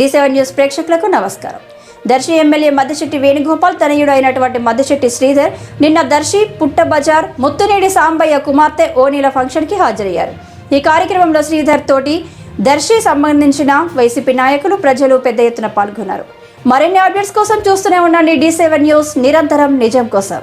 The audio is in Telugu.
డి సెవెన్ న్యూస్ ప్రేక్షకులకు నమస్కారం. దర్శి ఎమ్మెల్యే మద్దిశెట్టి వేణుగోపాల్ తనయుడు అయినటువంటి మద్దిశెట్టి శ్రీధర్ నిన్న దర్శి పుట్ట బజార్ ముత్తునేడి సాంబయ్య కుమార్తె ఓనీల ఫంక్షన్కి హాజరయ్యారు. ఈ కార్యక్రమంలో శ్రీధర్ తోటి దర్శి సంబంధించిన వైసీపీ నాయకులు ప్రజలు పెద్ద ఎత్తున పాల్గొన్నారు. మరిన్ని అప్డేట్స్ కోసం చూస్తూనే ఉండండి డి సెవెన్ న్యూస్ నిరంతరం నిజం కోసం.